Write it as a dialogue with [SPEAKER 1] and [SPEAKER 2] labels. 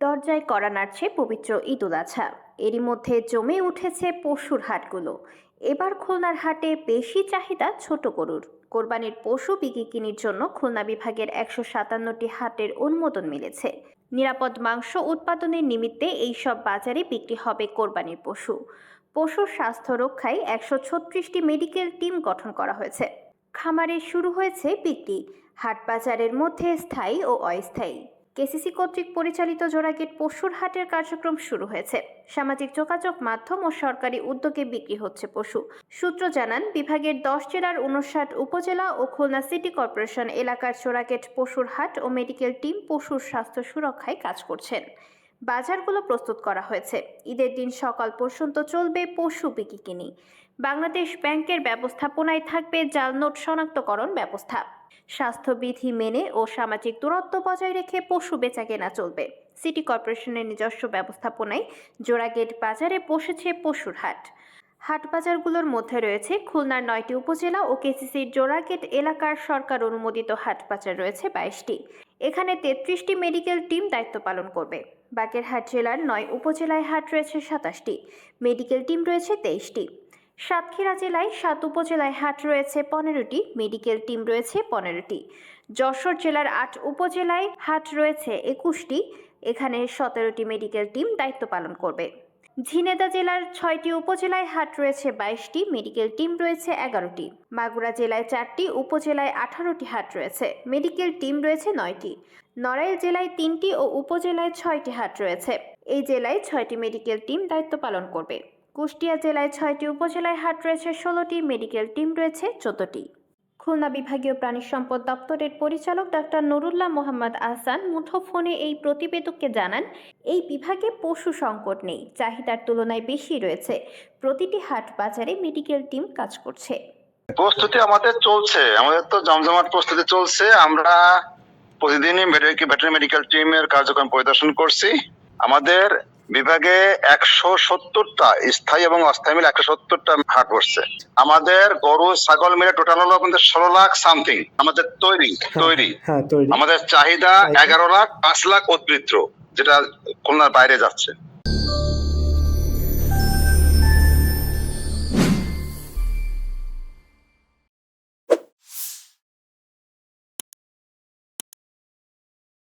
[SPEAKER 1] দরজায় করা নাড়ছে পবিত্র ঈদুল আছা এরই মধ্যে জমে উঠেছে পশুর হাটগুলো। এবার খুলনার হাটে বেশি চাহিদা ছোট গরুর। কোরবানির পশু বিক্রির জন্য খুলনা বিভাগের একশো সাতান্নটি হাটের অনুমোদন মিলেছে। নিরাপদ মাংস উৎপাদনের নিমিত্তে এই সব বাজারে বিক্রি হবে কোরবানির পশু। পশুর স্বাস্থ্য রক্ষায় একশো ছত্রিশটি মেডিকেল টিম গঠন করা হয়েছে। খামারে শুরু হয়েছে বিক্রি। হাট বাজারের মধ্যে স্থায়ী ও অস্থায়ী। কেসিসি কর্তৃক পরিচালিত জোড়াগেট পশুর হাটের কার্যক্রম শুরু হয়েছে। সামাজিক যোগাযোগ মাধ্যম ও সরকারি উদ্যোগে বিক্রি হচ্ছে পশু। সূত্র জানান, বিভাগের দশ জেলার উনষাট উপজেলা ও খুলনা সিটি কর্পোরেশন এলাকার জোড়াগেট পশুর হাট ও মেডিকেল টিম পশুর স্বাস্থ্য সুরক্ষায় কাজ করছেন। বাজারগুলো প্রস্তুত করা হয়েছে। ঈদের দিন সকাল পর্যন্ত চলবে পশু বিকিকিনি বাংলাদেশ ব্যাংকের ব্যবস্থাপনায় থাকবে জাল নোট শনাক্তকরণ ব্যবস্থা। স্বাস্থ্যবিধি মেনে ও সামাজিক দূরত্ব বজায় রেখে পশু বেচা কেনা চলবে। সিটি কর্পোরেশনের নিজস্ব ব্যবস্থাপনায় জোড়াগেট বাজারে বসেছে পশুর হাট। হাট বাজারগুলোর মধ্যে রয়েছে খুলনার নয়টি উপজেলা ও কেসিসির জোড়াগেট এলাকার সরকার অনুমোদিত হাট বাজার রয়েছে বাইশটি। এখানে তেত্রিশটি মেডিকেল টিম দায়িত্ব পালন করবে। বাগেরহাট জেলার নয় উপজেলায় হাট রয়েছে সাতাশটি, মেডিকেল টিম রয়েছে তেইশটি। সাতক্ষীরা জেলায় সাত উপজেলায় হাট রয়েছে পনেরোটি, মেডিকেল টিম রয়েছে পনেরোটি। যশোর জেলার আট উপজেলায় হাট রয়েছে একুশটি, এখানে সতেরোটি মেডিকেল টিম দায়িত্ব পালন করবে। ঝিনেদা জেলার ছয়টি উপজেলায় হাট রয়েছে বাইশটি, মেডিকেল টিম রয়েছে এগারোটি। মাগুরা জেলায় চারটি, উপজেলায় আঠারোটি হাট রয়েছে, মেডিকেল টিম রয়েছে নয়টি। নড়াইল জেলায় তিনটি ও উপজেলায় ছয়টি হাট রয়েছে। এই জেলায় ছয়টি মেডিকেল টিম দায়িত্ব পালন করবে। কুষ্টিয়া জেলায় ছয়টি, উপজেলায় হাট রয়েছে ষোলোটি মেডিকেল টিম রয়েছে চোদ্দটি। খুলনা বিভাগীয় প্রাণী সম্পদ দপ্তরের পরিচালক ডাক্তার নুরুল্লাহ মোহাম্মদ আহসান মুঠোফোনে এই প্রতিবেদককে জানান, এই বিভাগে পশু সংকট নেই, চাহিদার তুলনায় বেশি রয়েছে। প্রতিটি হাট বাজারে মেডিকেল টিম কাজ করছে।
[SPEAKER 2] প্রস্তুতি আমাদের চলছে, আমাদের তো জমজমাট প্রস্তুতি চলছে। আমরা প্রতিদিনই ভেটেরিনারি মেডিকেল টিমের কার্যক্রম পরিদর্শন করছি। আমাদের বিভাগে একশো সত্তরটা স্থায়ী এবং অস্থায়ী মিলে একশো সত্তরটা হাট বসছে। আমাদের গরু ছাগল মিলে টোটাল হলো কিন্তু ষোলো লাখ সামথিং আমাদের তৈরি তৈরি।
[SPEAKER 3] হ্যাঁ
[SPEAKER 2] আমাদের চাহিদা
[SPEAKER 3] চাহিদা।
[SPEAKER 2] এগারো লাখ পাঁচ লাখ উদ্বৃত্ত যেটা খুলনার বাইরে যাচ্ছে।